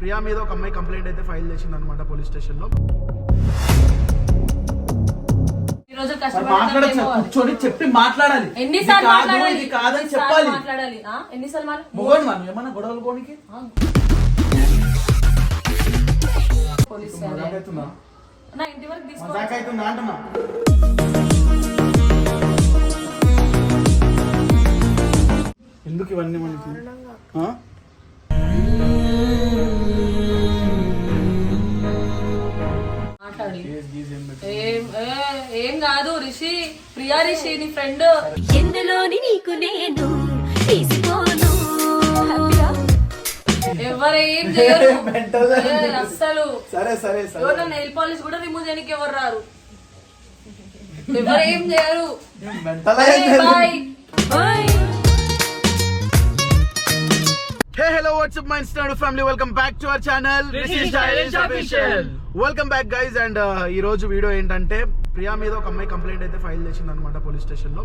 ప్రియా మీద ఒక అమ్మాయి కంప్లైంట్ అయితే ఫైల్ చేసింది అనమాట పోలీస్ స్టేషన్లో ఈ రోజు మరి మాట్లాడచ్చు కష్టపడతాం కూర్చొని చెప్పి మాట్లాడాలి. ఎన్నిసార్లు మాట్లాడాలి? ఇది కాదని చెప్పాలి. మాట్లాడాలి? ఆ? ఎన్నిసార్లు మొగోడు మనం ఏమన్నా గొడవలు పోలీస్ నా ఇంటి వరకు తీసుకో. అంటున్నా? ఎందుకు ఇవన్నీ మనకి? ఆ? ఏం. ఏం ఏ- కాదు రిషి ప్రియా రిషి నీ ఫ్రెండ్. ఎందులోని నీకు నేను తీసుకోను? ఎవరేం చేయరు. Mental ఏ. అస్సలు. సరే సరే సరే. నెయిల్ పాలిష్ కూడా రిమూవ్ చేయడానికి ఎవరు రారు. ఎవరేం చేయరు. Mental hey hello what's up my Insta family welcome back to our channel welcome back guys and ఈరోజు ఈ రోజు వీడియో ఏంటంటే ప్రియా మీద ఒక అమ్మాయి కంప్లైంట్ అయితే ఫైల్ చేసింది అనమాట పోలీస్ స్టేషన్లో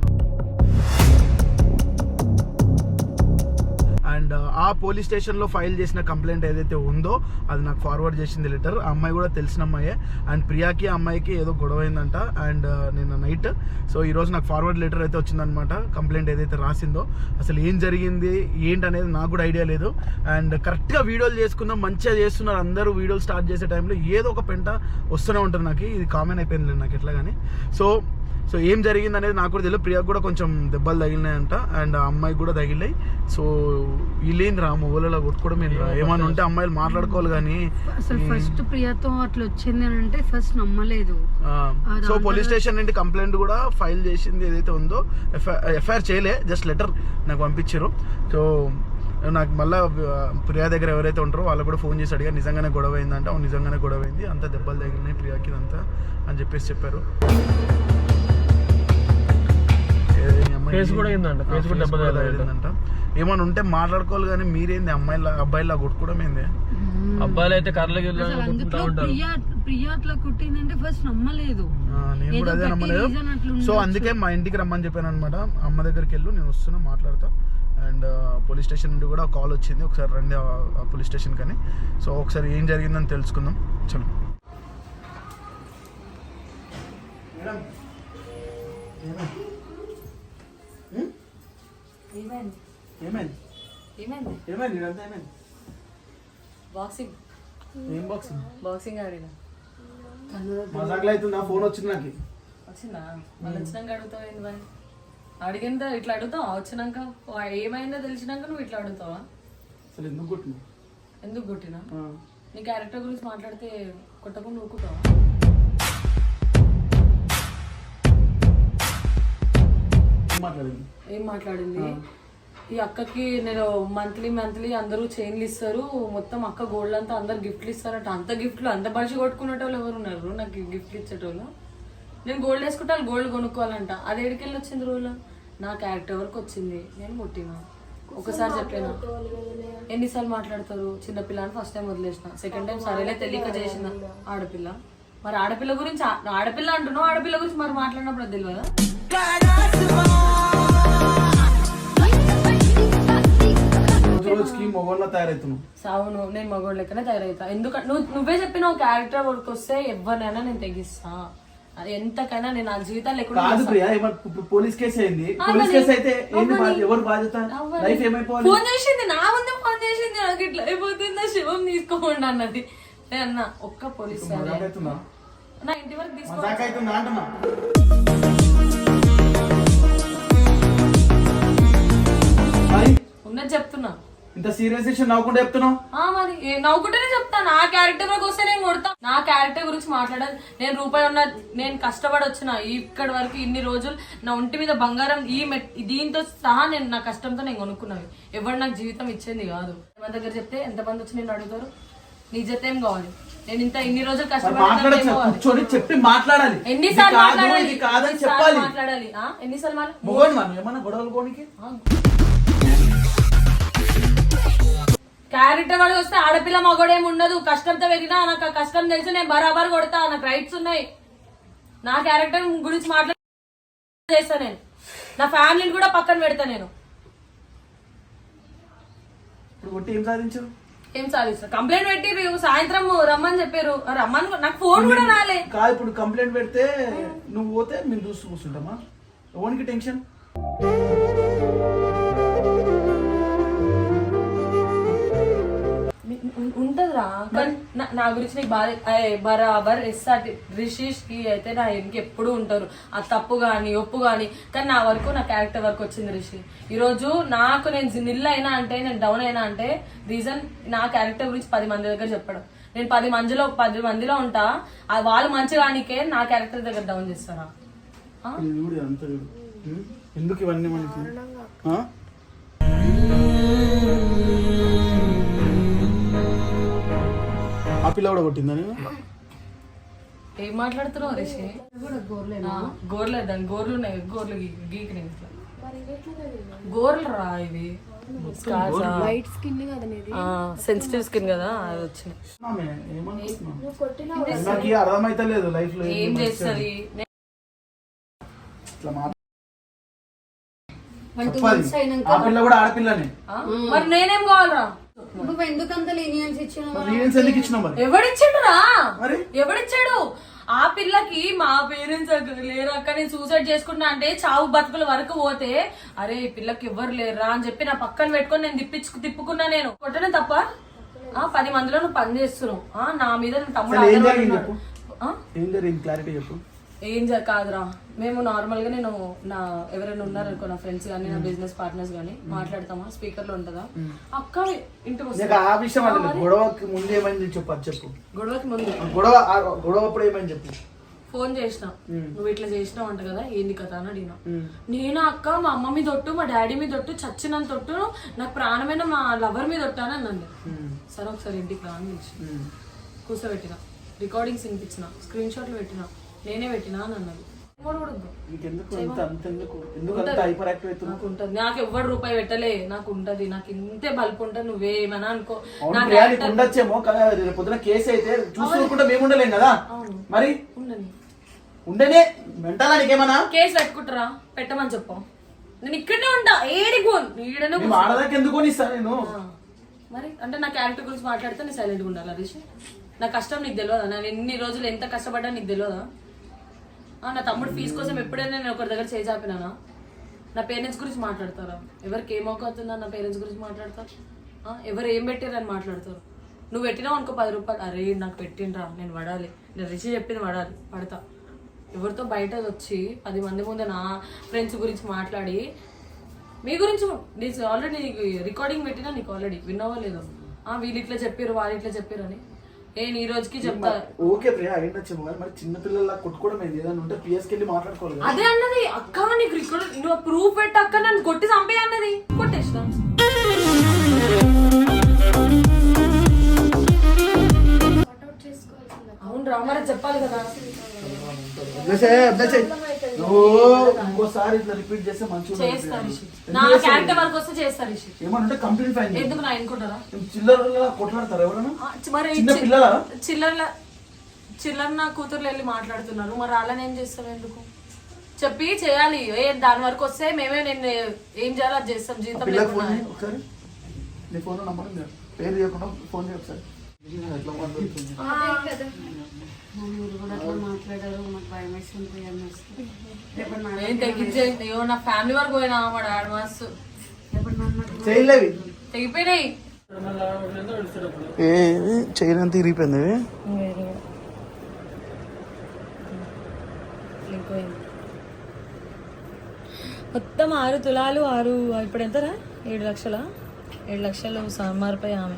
అండ్ ఆ పోలీస్ స్టేషన్లో ఫైల్ చేసిన కంప్లైంట్ ఏదైతే ఉందో అది నాకు ఫార్వర్డ్ చేసింది లెటర్. ఆ అమ్మాయి కూడా తెలిసిన అమ్మాయే. అండ్ ప్రియాకి ఆ అమ్మాయికి ఏదో గొడవ అయిందంట. అండ్ నిన్న నైట్. సో ఈరోజు నాకు ఫార్వర్డ్ లెటర్ అయితే వచ్చిందనమాట కంప్లైంట్ ఏదైతే రాసిందో. అసలు ఏం జరిగింది ఏంటి అనేది నాకు కూడా ఐడియా లేదు. అండ్ కరెక్ట్గా వీడియోలు చేసుకుందాం మంచిగా చేస్తున్నారు. అందరూ వీడియోలు స్టార్ట్ చేసే టైంలో ఏదో ఒక పెంట వస్తూనే ఉంటుంది నాకు. ఇది కామన్ అయిపోయింది నాకు ఎట్లా కానీ సో సో ఏం జరిగింది అనేది నాకు కూడా తెలియదు. ప్రియాకు కూడా కొంచెం దెబ్బలు తగిలినాయంట అండ్ ఆ అమ్మాయికి కూడా తగిలినాయి. సో వీళ్ళేంది రా మొబైల్లో కొట్టుకోవడం ఏంద్రా ఏమన్నా ఉంటే అమ్మాయిలు మాట్లాడుకోవాలి కానీ అసలు ఫస్ట్ ప్రియతో అట్లా వచ్చింది అని అంటే ఫస్ట్ నమ్మలేదు. సో పోలీస్ స్టేషన్ నుండి కంప్లైంట్ కూడా ఫైల్ చేసింది ఏదైతే ఉందో ఎఫ్ఐఆర్ చేయలే జస్ట్ లెటర్ నాకు పంపించారు. సో నాకు మళ్ళీ ప్రియా దగ్గర ఎవరైతే ఉంటారో వాళ్ళకు కూడా ఫోన్ చేసి అడిగా నిజంగానే గొడవ అయిందంటే నిజంగానే గొడవ అయింది. అంత దెబ్బలు తగిలినాయి ప్రియాకి ఇదంతా అని చెప్పేసి చెప్పారు. Face కూడా అయిందంట. Face కూడా దెబ్బ తగిలిందంట. ఏమన్నా ఉంటే మాట్లాడుకోవాలి కానీ మీరేంది అమ్మాయిలా అబ్బాయిలా కొట్టుకోవడం ఏంది? అబ్బాయిలు అయితే కర్రలు గిర్రలు అసలు కొట్టుకుంటా అందులో ఉంటారు. ప్రియా ప్రియా అట్లా కుట్టిందంటే ఫస్ట్ నమ్మలేదు. ఆ, నేను కూడా అదే నమ్మలేదు. సో. అందుకే మా ఇంటికి రమ్మని చెప్పాను అనమాట అమ్మ దగ్గరికి వెళ్ళు నేను వస్తున్నా మాట్లాడతా. అండ్ పోలీస్ స్టేషన్ నుండి కూడా కాల్ వచ్చింది. ఒకసారి రండి పోలీస్ స్టేషన్ కానీ. సో ఒకసారి ఏం జరిగిందని తెలుసుకుందాం. చలో. ఏమైంది ఏమైంది ఏమైంది ఏమైంది ఇదంతా ఏమైంది బాక్సింగ్ ఏం బాక్సింగ్ బాక్సింగ్ ఆడిన? మజాక్లు అవుతుందా ఫోన్ వచ్చింది నాకు. వచ్చిందా? మళ్ళీ వచ్చినాక అడుగుతావు ఏంది మరి? ఇట్లా అడుగుతావా? వచ్చినాక ఏమైందో తెలిసినాక నువ్వు ఇట్లా అడుగుతావా? అసలు ఎందుకు ఎందుకు కొట్టినా. నీ క్యారెక్టర్ గురించి మాట్లాడితే కొట్టకుండా ఊరుకుతావా ఏం మాట్లాడింది? ఈ అక్కకి నేను మంత్లీ మంత్లీ అందరూ చైన్లు ఇస్తారు. మొత్తం అక్క గోల్డ్ అంతా అందరు గిఫ్ట్లు ఇస్తారట. అంత గిఫ్ట్లు అంత బలిసి కొట్టుకునేటోళ్ళు ఎవరు ఉన్నారు? నాకు గిఫ్ట్లు ఇచ్చేటోళ్ళు. నేను గోల్డ్ వేసుకుంటే గోల్డ్ కొనుక్కోవాలంట. అది ఎడికెళ్ళి వచ్చింది రూల్ నా క్యారెక్టర్ వరకు వచ్చింది. నేను కొట్టినా ఒకసారి చెప్పాను? ఎన్నిసార్లు మాట్లాడతారు? చిన్నపిల్ల అని ఫస్ట్ టైం వదిలేసిన. సెకండ్ టైం సరేలే తెలియక చేసిన ఆడపిల్ల. మరి ఆడపిల్ల గురించి ఆడపిల్ల అంటున్నావు? ఆడపిల్ల గురించి మరి మాట్లాడినప్పుడు అది తెలియదా రోజుకి మొగోళ్ళ తయారవుతున్నావు నేను మగోడు లెక్కనే తయారవుతా ఎందుకంటే నువ్వు నువ్వే చెప్పిన క్యారెక్టర్ వర్క్ వస్తే ఎవరినైనా నేను తెగిస్తా. అది ఎంతకైనా నేను నా జీవితాలు కాదు లేకుండా ప్రియా ఏమన్నా పో- పోలీస్ కేసు అయింది. పోలీస్. కేసు అయితే ఏంది? ఎవరు బాధ్యత. లైఫ్ ఏమైపోవాలి? ఫోన్ చేసింది నా ముందే ఫోన్ చేసింది నాకు ఇట్లా అయిపోతుందా శివం తీసుకోండి అన్నది. నేను అన్న ఒక్క పోలీస్ నా ఇంటి వరకు తీసుకో. మజాక్ అవుతుందా అంటున్నా? మరి ఉన్నది చెప్తున్నా. ఇంత సీరియస్ ఇష్యూ నవ్వుకుంటే చెప్తున్నావు? ఆ మరి ఏ- నవ్వుకుంటేనే చెప్తా. నా క్యారెక్టర్ వరకు వస్తే నేను కొడతా. నా క్యారెక్టర్ గురించి మాట్లాడాలి. నేను రూపాయి ఉన్న నేను కష్టపడి వచ్చిన ఇక్కడి వరకు ఇన్ని రోజులు నా ఒంటి మీద బంగారం ఈ మెట్ దీంతో సహా నేను నా కష్టంతో నేను కొనుక్కున్నవి. ఎవరు నాకు జీవితం ఇచ్చేది కాదు. మన దగ్గర చెప్తే ఎంతమంది వచ్చి నేను అడుగుతారు? నీ జత ఏం కావాలి? నేను ఇంత ఇన్ని రోజులు మరి కష్టపడి మాట్లాడచ్చు. కూర్చొని చెప్పి మాట్లాడాలి. ఇది ఎన్నిసార్లు కాదు మాట్లాడాలి? ఇది కాదని ఎన్నిసార్లు చెప్పాలి మాట్లాడాలి? ఆ? ఎన్నిసార్లు మాట్లాడాలి? మొగోడు మనం ఏమన్నా గొడవలు క్యారెక్టర్ వాడికి వస్తే ఆడపిల్ల మగోడేం ఉండదు. కష్టంతో పెరిగినా నాకు కష్టం తెలిసి నేను బరాబర్ కొడతా నాకు రైట్స్ ఉన్నాయి. నా క్యారెక్టర్ గురించి మాట్లాడి చేస్తా నేను. నా ఫ్యామిలీని కూడా పక్కన పెడతా నేను. ఏం సాధించావు ఏం సాధిస్తారు కంప్లైంట్ పెట్టి సాయంత్రం రమ్మని చెప్పారు. రమ్మని నాకు ఫోన్ కూడా రాలే. కాదు ఇప్పుడు కంప్లైంట్ పెడితే నువ్వు పోతే మేము చూస్తూ కూర్చుంటామా? ఓనికి టెన్షన్ ఉంటదిరా. కానీ నా- గురించి నీకు బాధ అయ్ బరాబర్ ఎస్ఆర్టి రిషిష్కి అయితే నా ఇంటికి ఎప్పుడు ఉంటారు. ఆ తప్పు గాని ఒప్పు గాని. కానీ నా వరకు నా క్యారెక్టర్ వరకు వచ్చింది రిషి. ఈ రోజు నాకు నేను నిల్ అయినా అంటే నేను డౌన్ అయినా అంటే రీజన్ నా క్యారెక్టర్ గురించి పది మంది దగ్గర చెప్పడం. నేను పది మందిలో పది మందిలో ఉంటా. ఆ వాళ్ళు మంచిగానికే నా క్యారెక్టర్ దగ్గర డౌన్ చేస్తారా? ఎందుకు ఇవన్నీ మనకి? పిల్ల కూడా కొట్టిందా నేను ఏం మాట్లాడుతున్నావు రిషి గోర్లే దాని గోర్లు ఉన్నాయి గోర్లు గీకి నేను ఇట్లా. గోర్లు రా ఇవి. వైట్ స్కిన్ కదా సెన్సిటివ్ స్కిన్ కదా అది వచ్చింది ఆమె ఏమనుకుంటున్నావు? నాకు అర్థమైతే లేదు లైఫ్లో ఏం చేస్తుంది? మరి నేనేం కావాలరా? నువ్వు లీనియన్స్ ఇచ్చినావు మరి? ఎవడిచ్చాడు? ఆ పిల్లకి మా పేరెంట్స్ లేరు అక్క నేను సూసైడ్ చేసుకుంటా అంటే చావు బతుకుల వరకు పోతే అరే ఈ పిల్లకి ఎవ్వరు లేరురా అని చెప్పి నా పక్కన పెట్టుకొని నేను తిప్పించు తిప్పుకున్నా నేను. కొట్టడం తప్ప? ఆ పది మందిలో నువ్వు పని చేస్తున్నావు. ఆ, నా మీద నా తమ్ముడు క్లారిటీ చెప్పు. ఏం కాదురా. మేము నార్మల్గా నేను నా ఎవరైనా ఉన్నారనుకో నా ఫ్రెండ్స్ కానీ నా బిజినెస్ పార్ట్నర్స్ కానీ మాట్లాడతామా? స్పీకర్లో ఉంటుందా అక్క ఇంటికి వస్తా. నీకు ఆ విషయం అంటే గొడవకి ముందు ఏమైంది చెప్పు అది చెప్పు. గొడవకి ముందు. గొడవ గొడవ అప్పుడు ఏమైంది చెప్పు. ఫోన్ చేసిన. నువ్వు ఇట్లా చేసినావు అంట కదా ఏంది కథ అని అడిగినా. నేను అక్క మా అమ్మ మీద ఒట్టు మా డాడీ మీద ఒట్టు చచ్చినంత ఒట్టు నాకు ప్రాణమైన మా లవర్ మీద ఒట్టు అని అన్నాను. ఉమ్. సరే ఒకసారి ఇంటికి రా అని పిలిచి ఉమ్. కూర్చోబెట్టిన రికార్డింగ్స్ వినిపించిన. స్క్రీన్ షాట్లు పెట్టిన. నేనే పెట్టినా అని అన్నది. నాకు ఎవ్వరు రూపాయి పెట్టలే. నాకు ఉంటది. నాకు ఇంతే బల్పు ఉంటది. నువ్వేమన్నా అనుకో. ఉండొచ్చేమో పొద్దున కేసు అయితే చూసుకోకుండా మేము ఉండలేం కదా. మరి? ఉండని. ఉండనే? మెంటలా నీకేమన్నా? కేసు పెట్టుకుంటారా? పెట్టమని చెప్పు. నేను ఇక్కడనే ఉంటా. ఈడనే ఆడదాకా ఎందుకు ఇస్తా నేను. మరి? అంటే నా క్యారెక్టర్ గురించి మాట్లాడితే నేను సైలెంట్గా ఉండాలి హరీష్. నా కష్టం నీకు తెలియదా నేను ఎన్ని రోజులు ఎంత కష్టపడ్డా నీకు తెలియదా నా తమ్ముడు ఫీజు కోసం ఎప్పుడైనా నేను ఒకరి దగ్గర చేజాపినానా నా పేరెంట్స్ గురించి మాట్లాడతారా? ఎవరికి ఏం నా పేరెంట్స్ గురించి మాట్లాడతారు? ఎవరు ఏం పెట్టారని మాట్లాడతారు? నువ్వు పెట్టినావు అనుకో పది రూపాయలు. అరే నాకు పెట్టిండ్రా నేను పడాలి. నేను రిషి చెప్పింది పడాలి పడతా. ఎవరితో బయట వచ్చి పది మంది ముందే నా ఫ్రెండ్స్ గురించి మాట్లాడి మీ గురించి నీకు ఆల్రెడీ నీకు రికార్డింగ్ పెట్టినా నీకు ఆల్రెడీ విన్నావా లేదో? వీళ్ళు ఇట్లా చెప్పారు వాళ్ళు ఇట్లా చెప్పారు అని. ఏ ఈ రోజుకి చెప్తా. ఓకే ప్రియా అయ్యిండొచ్చేమో కానీ మరి చిన్న పిల్లల కొట్టుకోవడం ఏంది? ఏదైనా ఉంటే పిఎస్కి వెళ్ళి మాట్లాడుకోవాలి. అదే అన్నది అక్క నీకు రికార్డ్ నువ్వు ప్రూఫ్ పెట్ట అక్క నన్ను కొట్టి చంపే అన్నది. కొట్టేసిన. అవును రా మరి చెప్పాలి కదా. నువ్వు ఇంకోసారి ఇట్లా రిపీట్ చేస్తే మంచిగా చేస్తా నా క్యారెక్టర్ వరకు వస్తే చేస్తా రిషి ఏమనంటే కంప్లీట్ ఫైన్ ఎందుకు నా అనుకుంటారా చిల్లర కొట్లాడతారు ఎవరైనా? మరి చిన్న పిల్లలా? చిల్లర్ల చిల్లర నా కూతుర్లు వెళ్ళి మాట్లాడుతున్నారు. మరి వాళ్ళని ఏం చేస్తావు ఎందుకు? చెప్పి చేయాలి. ఏ దాని వరకు వస్తే మేమే నేను ఏం చేయాలో అది చేస్తాం. జీతం ఫోన్ లేకుండా. చేయి ఒకసారి. నీ ఫోన్ నంబర్. పేరు చేయకుండా ఫోన్ చేయి ఒకసారి. ఎట్లా మాట్లాడుతుంది మీరు కూడా అట్లా మాట్లాడారు. భయం వేస్తుంది అయ్యో నా ఫ్యామిలీ వరకు పోయినా మా డాడీ చేయలేవి. తెగిపోయినాయి. ఏ చేయనంత ఇరిగిపోయింది మొత్తం ఆరు తులాలు ఆరు ఇప్పుడు ఎంతరా? ఏడు లక్షల? ఏడు లక్షలు సమార్పై ఆమె.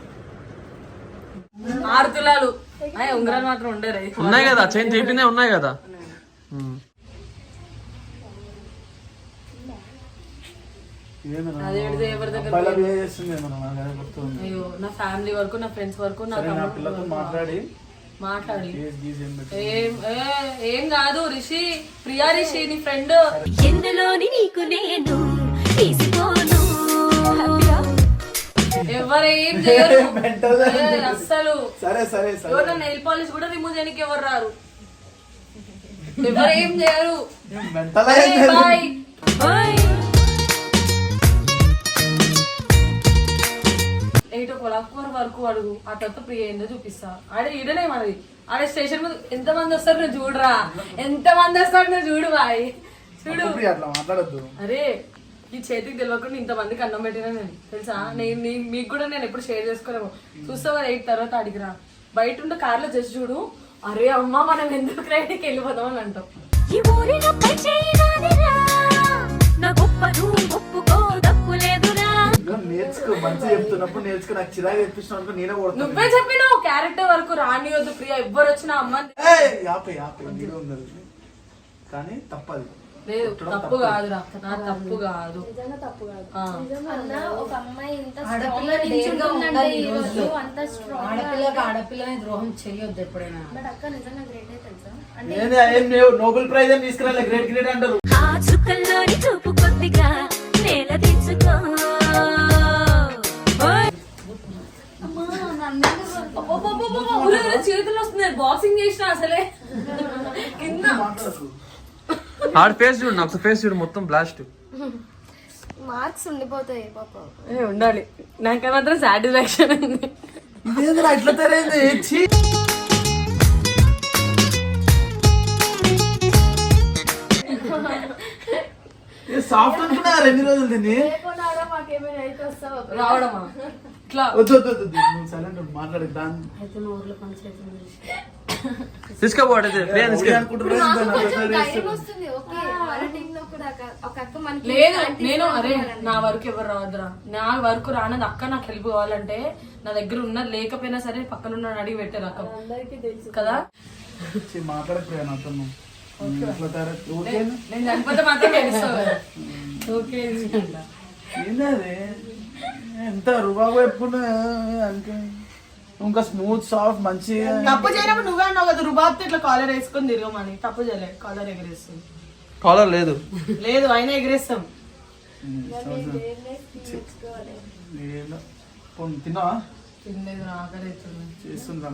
ఆరు తులాలు. అయ్య ఉంగరాలు మాత్రం ఉండరు. ఉన్నాయి కదా చైన్ తీపిందే ఉన్నాయి కదా ఉమ్. అదే విడితే ఎవరి దగ్గర అబ్బాయిలా బిహేవ్ చేస్తుంది ఏమన్నా నాకు అదే గుర్తుంది అయ్యో నా ఫ్యామిలీ వరకు నా ఫ్రెండ్స్ వరకు నా పిల్లతో మాట్లాడి. మాట్లాడి. ఏం ఏం కాదు రిషి ప్రియా రిషి నీ ఫ్రెండ్ ఎందులోని నీకు నేను తీసుకోను? ఎవరేం చేయరు. అస్సలు. సరే సరే సరే. ఎవరు నెయిల్ పాలిష్ కూడా రిమూవ్ చేయడానికి ఎవరు రారు? ఎవరేం చేయరు? బాయ్ ఎయిట్ ఓ క్లాక్ వరకు అడుగు. ఆ తర్వాత ప్రియ ఏందో చూపిస్తా. ఆడే ఈడనే మనది. ఆడే స్టేషన్ మీద ఎంత మంది వస్తారు నువ్వు చూడరా? ఎంత మంది వస్తారు నువ్వు చూడు బాయ్. చూడు. అట్లా మాట్లాడద్దు. అరే ఈ చేతికి తెలియకుండా ఇంతమందికి అన్నం పెట్టినా నేను. తెలుసా? నేను నీ- మీకు కూడా నేను ఎప్పుడు షేర్ చేసుకోలేము. చూస్తావా ఎయిట్ తర్వాత అడిగిరా బయట ఉంటే కార్లో జస్ట్ చూడు. అరే అమ్మ మనం ఎందుకు రైడ్కి వెళ్ళిపోదాం అని అంటాం. మంచిగా చెప్తున్నప్పుడు నేర్చుకో నాకు చిరాకు తెప్పించిన అనుకో నేనే కొడతాను. నువ్వే చెప్పినావు క్యారెక్టర్ వరకు రానియొద్దు ప్రియ ఎవ్వరు వచ్చినా అమ్మ ఏయ్, వీడియో. కానీ తప్పది. లేదు తప్పు కాదురా నా తప్పు కాదు. ఆ. అన్న ఒక అమ్మాయి ఇంత ఆడపిల్ల strong గా నిజంగా నిల్చుంటుందంటే ఉండాలి ఈ ఈ రోజు రోజుల్లో. అంత స్ట్రాంగ్ ఆడపిల్లకి ఆడపిల్లని ద్రోహం చేయొద్దు ఎప్పుడైనా. బట్ అక్క నిజంగా గ్రేట్ తెలుసా? అంటే నేను ఏం లేవు నోబెల్ ప్రైజ్ అని తీసుకురాలే గ్రేట్ గ్రేట్ అంటారు. ఆ చుక్కల్లోని చూపు కొద్దిగా నేల చేతులు వస్తున్నాయి. బాక్సింగ్ చేసిన అసలే. కింద. ఆడ ఫేస్ చూడు నాకు ఫేస్ చూడు మొత్తం బ్లాస్ట్ మార్క్స్ ఉండిపోతాయి పాప. ఏ, ఉండాలి. నాకు మాత్రం సాటిస్ఫాక్షన్ ఉంది. ఇదేంద్రా ఇట్లా తెరైంది ఛీ. ఏ సాఫ్ట్ ఎన్ని రోజులు రావడమా? లేదు నేను అరే. నా వరకు ఎవరు రావద్దురా. నా వరకు రానది అక్క నాకు హెల్ప్ కావాలంటే నా దగ్గర ఉన్నది లేకపోయినా సరే పక్కన ఉన్న అడిగి పెట్టారు అక్క. కదా? ఛీ, మాట్లాడకు ప్రియా నాతో నువ్వు. ఎట్లా తయారై- ఓకే ఎంత రుబాబు అనుకో ఇంకా స్మూత్ సాఫ్ట్ మంచిగా. తప్పు చేయనప్పుడు నువ్వే అన్నావు కదా రుబాబ్తో ఇట్లా కాలర్ వేసుకొని తిరగమని. తప్పు చేయలేదు కాలర్ ఎగరేస్తుంది. కాలర్ లేదు. లేదు అయినా ఎగరేస్తాం. తిన్నావా? తినలేదు ఆకలి అవుతుంది. చేస్తుందా?